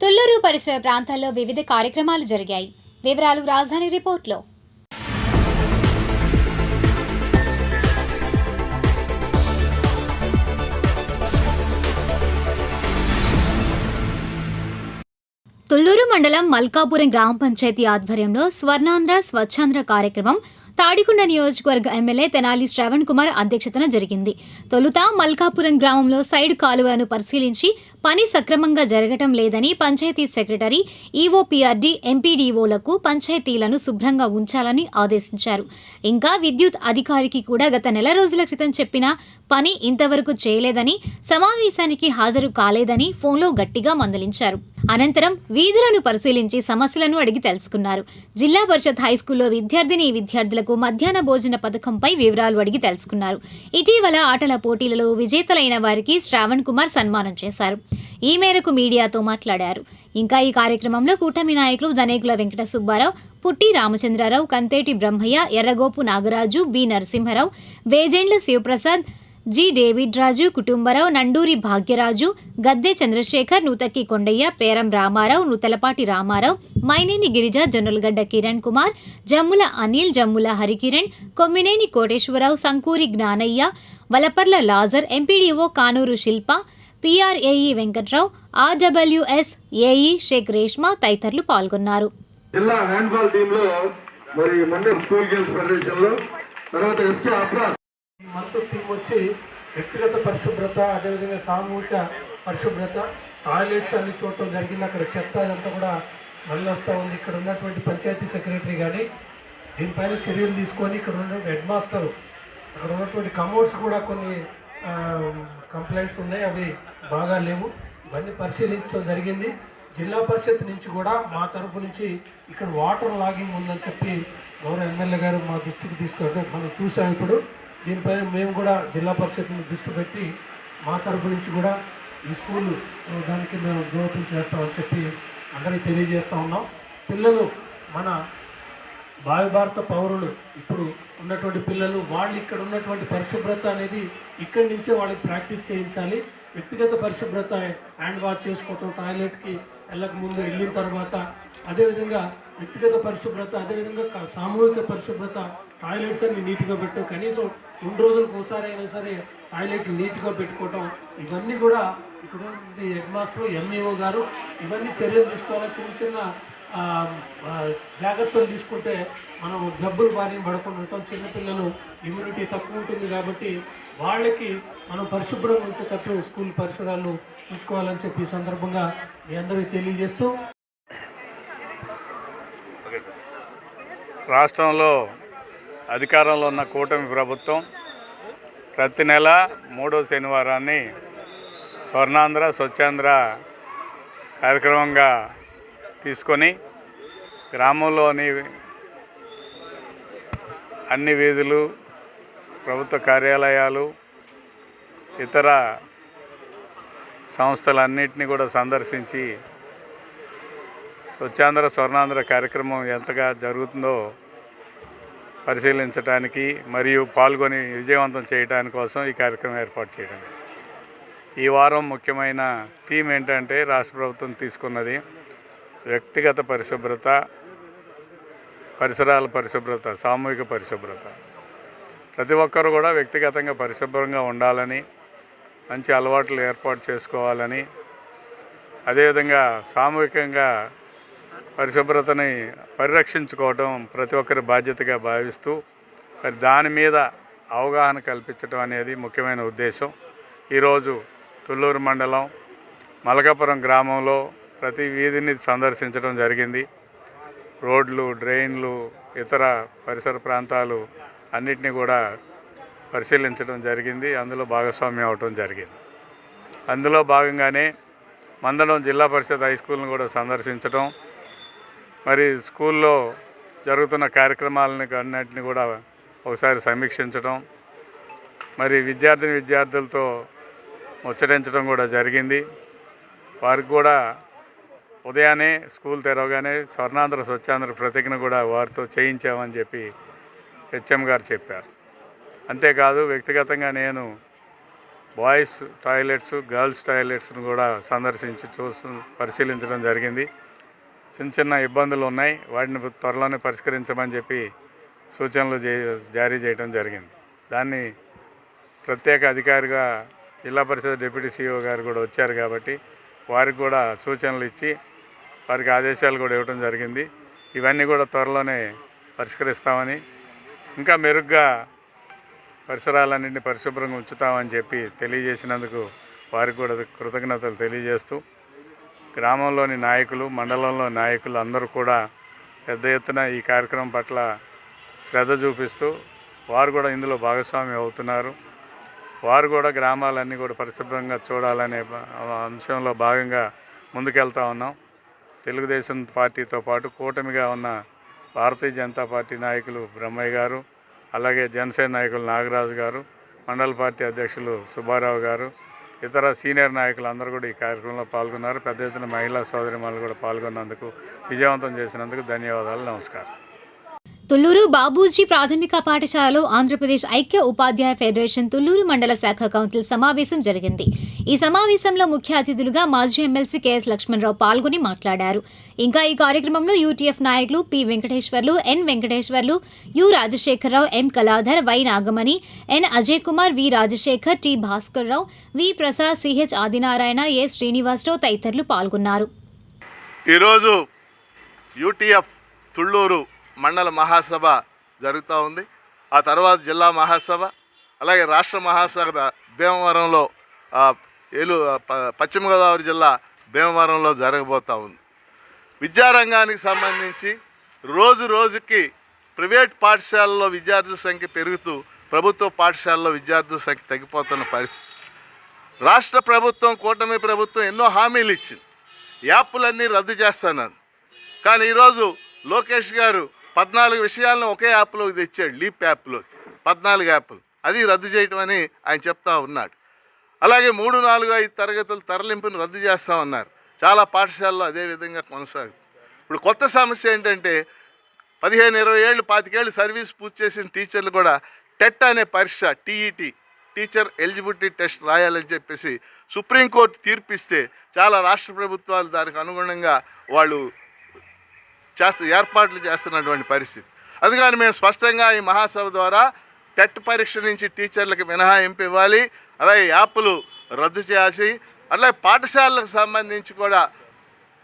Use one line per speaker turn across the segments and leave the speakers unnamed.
తుళ్ళూరు పరిసర ప్రాంతాల్లో వివిధ కార్యక్రమాలు జరిగాయి. వివరాలు రాజధాని రిపోర్ట్లో. తుళ్ళూరు మండలం మల్కాపురం గ్రామ పంచాయతీ ఆధ్వర్యంలో స్వర్ణాంధ్ర స్వచ్ఛాంధ్ర కార్యక్రమం తాడికొండ నియోజకవర్గ ఎమ్మెల్యే తెనాలి శ్రవణ్ కుమార్ అధ్యక్షతన జరిగింది. తొలుత మల్కాపురం గ్రామంలో సైడ్ కాలువలను పరిశీలించి పని సక్రమంగా జరగటం లేదని పంచాయతీ సెక్రటరీ ఈఓపీఆర్డీ ఎంపీడీఓలకు పంచాయతీలను శుభ్రంగా ఉంచాలని ఆదేశించారు. ఇంకా విద్యుత్ అధికారికి కూడా గత నెల రోజుల క్రితం చెప్పిన పని ఇంతవరకు చేయలేదని సమావేశానికి హాజరు కాలేదని ఫోన్లో గట్టిగా మందలించారు. అనంతరం వీధులను పరిశీలించి సమస్యలను అడిగి తెలుసుకున్నారు. జిల్లా పరిషత్ హైస్కూల్లో విద్యార్థిని విద్యార్థులకు మధ్యాహ్న భోజన పథకంపై వివరాలు అడిగి తెలుసుకున్నారు. ఇటీవల ఆటల పోటీలలో విజేతలైన వారికి శ్రావణ్ కుమార్ సన్మానం చేశారు. ఈ మేరకు మీడియాతో మాట్లాడారు. ఇంకా ఈ కార్యక్రమంలో కూటమి నాయకులు Dhanekula Venkata Subbarao Putti Ramachandrarao Kanteti Brahmaiah Erragopu Nagaraju B Narasimharao Vejendla Sivaprasad G. David Raju Kutumbarao Nanduri Bhagyaraju Gadde Chandrasekhar Nutakki Kondaiah Peram Ramarao Nutalapati Ramarao Maineni Girija Jonnalagadda Kiran Kumar Jammula Anil Jammula Harikiran Kommineni Koteswararao Sankuri Gnanaiah Valaparla Lazar MPDO Kanuru Shilpa PR AE Venkatrao RWS AE Shaik Reshma తదితరులు పాల్గొన్నారు.
జిల్లా handball టీంలో మరి మండలం school games ఫెడరేషన్లో తర్వాత SK Abraj
ఈ month theme వచ్చి వ్యక్తిగత పరిశుభ్రత అదేవిధంగా సామూహిక పరిశుభ్రత టాయిలెట్స్ అన్ని చూడటం జరిగింది. అక్కడ చెత్త అదంతా కూడా స్మెల్ వస్తూ ఉంది. ఇక్కడ ఉన్నటువంటి పంచాయతీ సెక్రటరీ కానీ దీనిపైన చర్యలు తీసుకొని ఇక్కడ ఉన్నటువంటి హెడ్ మాస్టరు అక్కడ ఉన్నటువంటి కమోడ్స్ కూడా కొన్ని కంప్లైంట్స్ ఉన్నాయి. అవి బాగా లేవు. ఇవన్నీ పరిశీలించడం జరిగింది. జిల్లా పరిషత్ నుంచి కూడా మా తరపు నుంచి ఇక్కడ వాటర్ లాగింగ్ ఉందని చెప్పి గౌరవ ఎమ్మెల్యే గారు మా దృష్టికి తీసుకుంటే మనం చూసాం ఇప్పుడు. దీనిపైన మేము కూడా జిల్లా పరిషత్ని దృష్టి పెట్టి మా తరపు నుంచి కూడా ఈ స్కూల్ దానికి మేము దోహదం చేస్తామని చెప్పి అందరికీ తెలియజేస్తూ ఉన్నాం. పిల్లలు మన భావి భారత పౌరులు ఇప్పుడు ఉన్నటువంటి పిల్లలు వాళ్ళు ఇక్కడ ఉన్నటువంటి పరిశుభ్రత అనేది ఇక్కడి నుంచే వాళ్ళకి ప్రాక్టీస్ చేయించాలి. వ్యక్తిగత పరిశుభ్రత హ్యాండ్ వాష్ చేసుకోవటం టాయిలెట్కి ముందు వెళ్ళిన తర్వాత అదేవిధంగా వ్యక్తిగత పరిశుభ్రత అదేవిధంగా సామూహిక పరిశుభ్రత టాయిలెట్స్ అన్ని నీట్గా పెట్టడం కనీసం రెండు రోజులకు ఒకసారి అయినా సరే టాయిలెట్లు నీట్గా పెట్టుకోవటం ఇవన్నీ కూడా ఇక్కడ హెడ్ మాస్టర్ ఎంఈఓ గారు ఇవన్నీ చర్యలు తీసుకోవాలి? చిన్న చిన్న జాగ్రత్తలు తీసుకుంటే మనం జబ్బులు బారిన పడకుండా ఉంటాం. చిన్నపిల్లలు ఇమ్యూనిటీ తక్కువ ఉంటుంది కాబట్టి వాళ్ళకి మనం పరిశుభ్రం ఉంచేటట్టు స్కూల్ పరిసరాలు ఉంచుకోవాలని చెప్పి ఈ సందర్భంగా మీ అందరికీ తెలియజేస్తూ
రాష్ట్రంలో అధికారంలో ఉన్న కూటమి ప్రభుత్వం ప్రతి నెల మూడో శనివారాన్ని స్వర్ణాంధ్ర స్వచ్ఛాంధ్ర కార్యక్రమంగా తీసుకొని గ్రామంలోని అన్ని వీధులు ప్రభుత్వ కార్యాలయాలు ఇతర సంస్థలన్నింటినీ కూడా సందర్శించి స్వచ్ఛాంధ్ర స్వర్ణాంధ్ర కార్యక్రమం ఎంతగా జరుగుతుందో పరిశీలించడానికి మరియు పాల్గొని విజయవంతం చేయడానికి కోసం ఈ కార్యక్రమం ఏర్పాటు చేయడం. ఈ వారం ముఖ్యమైన థీమ్ ఏంటంటే రాష్ట్ర ప్రభుత్వం తీసుకున్నది వ్యక్తిగత పరిశుభ్రత పరిసరాల పరిశుభ్రత సామూహిక పరిశుభ్రత. ప్రతి ఒక్కరు కూడా వ్యక్తిగతంగా పరిశుభ్రంగా ఉండాలని మంచి అలవాట్లు ఏర్పాటు చేసుకోవాలని అదేవిధంగా సామూహికంగా పరిశుభ్రతని పరిరక్షించుకోవడం ప్రతి ఒక్కరి బాధ్యతగా భావిస్తూ మరి దాని మీద అవగాహన కల్పించడం అనేది ముఖ్యమైన ఉద్దేశం. ఈరోజు తుళ్ళూరు మండలం మలకాపురం గ్రామంలో ప్రతి వీధిని సందర్శించడం జరిగింది. రోడ్లు డ్రైన్లు ఇతర పరిసర ప్రాంతాలు అన్నిటినీ కూడా పరిశీలించడం జరిగింది. అందులో భాగస్వామ్యం అవటం జరిగింది. అందులో భాగంగానే మందడం జిల్లా పరిషత్ హై స్కూల్ని కూడా సందర్శించడం మరి స్కూల్లో జరుగుతున్న కార్యక్రమాలని అన్నింటిని కూడా ఒకసారి సమీక్షించడం మరి విద్యార్థిని విద్యార్థులతో ముచ్చటించడం కూడా జరిగింది. వారికి కూడా ఉదయాన్నే స్కూల్ తెరవగానే స్వర్ణాంధ్ర స్వచ్ఛాంధ్ర ప్రతిజ్ఞ కూడా వారితో చేయించామని చెప్పి హెచ్ఎం గారు చెప్పారు. అంతేకాదు వ్యక్తిగతంగా నేను బాయ్స్ టాయిలెట్స్ గర్ల్స్ టాయిలెట్స్ను కూడా సందర్శించి చూసి పరిశీలించడం జరిగింది. చిన్న చిన్న ఇబ్బందులు ఉన్నాయి. వాటిని త్వరలోనే పరిష్కరించమని చెప్పి సూచనలు చే జారీ చేయడం జరిగింది. దాన్ని ప్రత్యేక అధికారిగా జిల్లా పరిషత్ డిప్యూటీ సీఈఓ గారు కూడా వచ్చారు కాబట్టి వారికి కూడా సూచనలు ఇచ్చి వారికి ఆదేశాలు కూడా ఇవ్వడం జరిగింది. ఇవన్నీ కూడా త్వరలోనే పరిష్కరిస్తామని ఇంకా మెరుగ్గా పరిసరాలన్నింటినీ పరిశుభ్రంగా ఉంచుతామని చెప్పి తెలియజేసినందుకు వారికి కూడా కృతజ్ఞతలు తెలియజేస్తూ గ్రామంలోని నాయకులు మండలంలో నాయకులు అందరూ కూడా పెద్ద ఎత్తున ఈ కార్యక్రమం పట్ల శ్రద్ధ చూపిస్తూ వారు కూడా ఇందులో భాగస్వామి అవుతున్నారు. వారు కూడా గ్రామాలన్నీ కూడా పరిశుభ్రంగా చూడాలనే అంశంలో భాగంగా ముందుకెళ్తా ఉన్నాం. తెలుగుదేశం పార్టీతో పాటు కూటమిగా ఉన్న భారతీయ జనతా పార్టీ నాయకులు బ్రహ్మయ్య గారు అలాగే జనసేన నాయకులు నాగరాజు గారు మండల పార్టీ అధ్యక్షులు సుబ్బారావు గారు ఇతర సీనియర్ నాయకులు అందరూ కూడా ఈ కార్యక్రమంలో పాల్గొన్నారు. పెద్ద ఎత్తున మహిళా సోదరిమణులు కూడా పాల్గొన్నందుకు విజయవంతం చేసినందుకు ధన్యవాదాలు నమస్కారం.
తుల్లూరు బాబూజీ ప్రాథమిక పాఠశాలలో ఆంధ్రప్రదేశ్ ఐక్య ఉపాధ్యాయ ఫెడరేషన్ తుల్లూరు మండల శాఖ కౌన్సిల్ సమావేశం జరిగింది. ఈ సమావేశంలో ముఖ్య అతిథులుగా మాజీ ఎమ్మెల్సీ కెఎస్ లక్ష్మణరావు పాల్గొని మాట్లాడారు. ఇంకా ఈ కార్యక్రమంలో యూటీఎఫ్ నాయకులు P Venkateswarlu N Venkateswarlu U Rajasekhararao M Kaladhar Y Nagamani N Ajay Kumar V Rajasekhar T Bhaskarrao V Prasad CH Adinarayana A Srinivasarao తదితరులు పాల్గొన్నారు.
ఈరోజు యూటీఎఫ్ తుళ్ళూరు మండల మహాసభ జరుగుతూ ఉంది. ఆ తర్వాత జిల్లా మహాసభ అలాగే రాష్ట్ర మహాసభ భీమవరంలో ఏలు ప- పశ్చిమ గోదావరి జిల్లా భీమవరంలో జరగబోతూ ఉంది. విద్యారంగానికి సంబంధించి రోజు రోజుకి ప్రైవేట్ పాఠశాలలో విద్యార్థుల సంఖ్య పెరుగుతూ ప్రభుత్వ పాఠశాలలో విద్యార్థుల సంఖ్య తగ్గిపోతున్న పరిస్థితి. రాష్ట్ర ప్రభుత్వం కూటమి ప్రభుత్వం ఎన్నో హామీలు ఇచ్చింది. యాప్లన్నీ రద్దు చేస్తానని. కానీ ఈరోజు లోకేష్ గారు పద్నాలుగు విషయాలను ఒకే యాప్లో తెచ్చాడు లీప్ యాప్లోకి. పద్నాలుగు యాప్లు. అది రద్దు చేయటం అని ఆయన చెప్తా ఉన్నాడు. అలాగే మూడు నాలుగు ఐదు తరగతుల తరలింపును రద్దు చేస్తామన్నారు. చాలా పాఠశాలలో అదే విధంగా కొనసాగుతుంది. ఇప్పుడు కొత్త సమస్య ఏంటంటే పదిహేను ఇరవై ఏళ్ళు పాతికేళ్ళు సర్వీస్ పూర్తి చేసిన టీచర్లు కూడా టెట్ అనే పరీక్ష టీఈటీ టీచర్ ఎలిజిబిలిటీ టెస్ట్ రాయాలని చెప్పేసి సుప్రీంకోర్టు తీర్పిస్తే చాలా రాష్ట్ర ప్రభుత్వాలు దానికి అనుగుణంగా వాళ్ళు చేస్త ఏర్పాట్లు చేస్తున్నటువంటి పరిస్థితి. అందుకని మేము స్పష్టంగా ఈ మహాసభ ద్వారా టెట్ పరీక్ష నుంచి టీచర్లకు మినహాయింపు ఇవ్వాలి అలాగే యాప్లు రద్దు చేయాల్సి అలాగే పాఠశాలకు సంబంధించి కూడా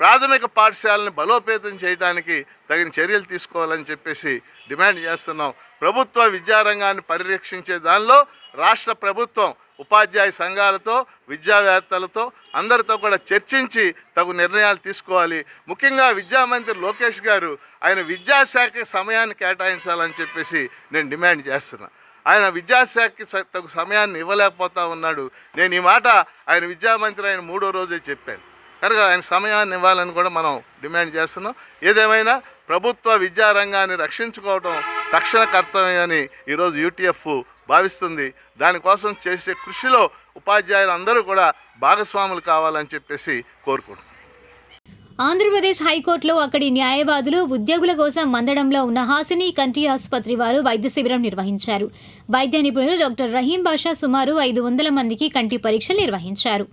ప్రాథమిక పాఠశాలను బలోపేతం చేయడానికి తగిన చర్యలు తీసుకోవాలని చెప్పేసి డిమాండ్ చేస్తున్నాం. ప్రభుత్వ విద్యారంగాన్ని పరిరక్షించే దానిలో రాష్ట్ర ప్రభుత్వం ఉపాధ్యాయ సంఘాలతో విద్యావేత్తలతో అందరితో కూడా చర్చించి తగు నిర్ణయాలు తీసుకోవాలి. ముఖ్యంగా విద్యామంత్రి లోకేష్ గారు ఆయన విద్యాశాఖ సమయాన్ని కేటాయించాలని చెప్పేసి నేను డిమాండ్ చేస్తున్నా. ఆయన విద్యాశాఖకి తగు సమయాన్ని ఇవ్వలేకపోతా ఉన్నాడు. నేను ఈ మాట ఆయన విద్యామంత్రి ఆయన మూడో రోజే చెప్పాను. కనుక ఆయన సమయాన్ని ఇవ్వాలని కూడా మనం డిమాండ్ చేస్తున్నాం. ఏదేమైనా ప్రభుత్వ విద్యారంగాన్ని రక్షించుకోవడం తక్షణ కర్తవ్యం అని ఈరోజు యూటీఎఫ్ భావిస్తుంది. దానికోసం చేసే కృషిలో ఉపాధ్యాయులు అందరూ కూడా భాగస్వాములు కావాలని చెప్పేసి కోరుకుంటున్నాం.
ఆంధ్రప్రదేశ్ హైకోర్టులో అక్కడి న్యాయవాదులు ఉద్యోగుల కోసం మందడంలో ఉన్న హాసిని కంటి ఆసుపత్రి వారు వైద్య శిబిరం నిర్వహించారు. వైద్య నిపుణులు డాక్టర్ రహీం బాషా సుమారు ఐదు వందల మందికి కంటి పరీక్షలు నిర్వహించారు.